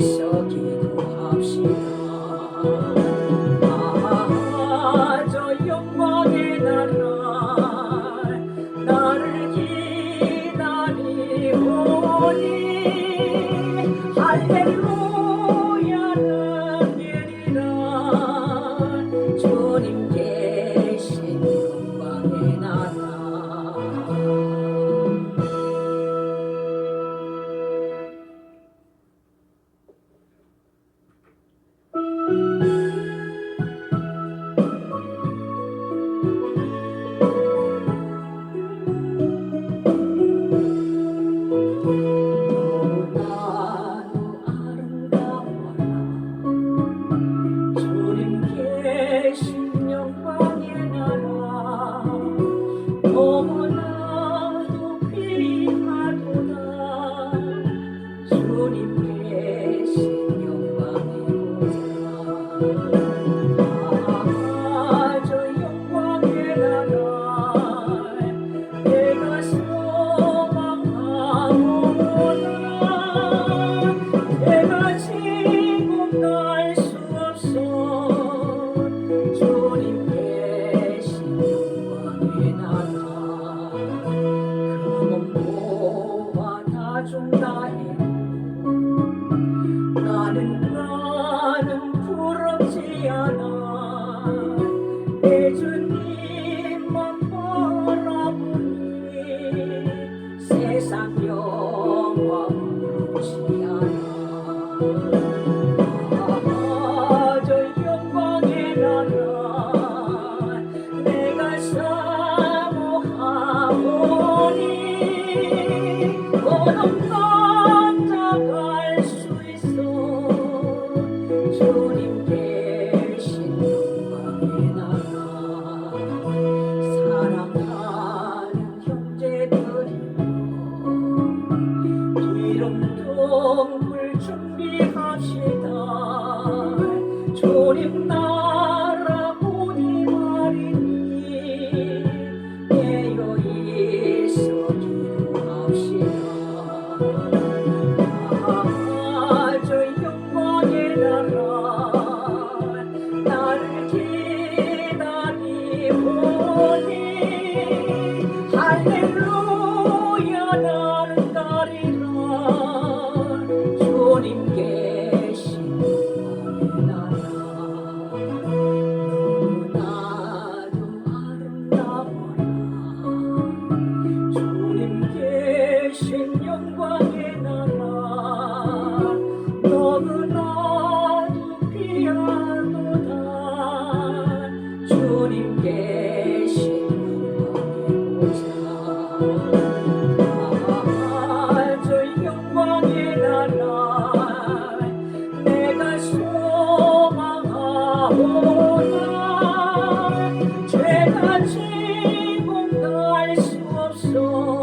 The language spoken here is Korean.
So. 나해 나는 나는 부럽지 않아 내 주님만 바라보니 세상 영광으로 지나. i morir. soul.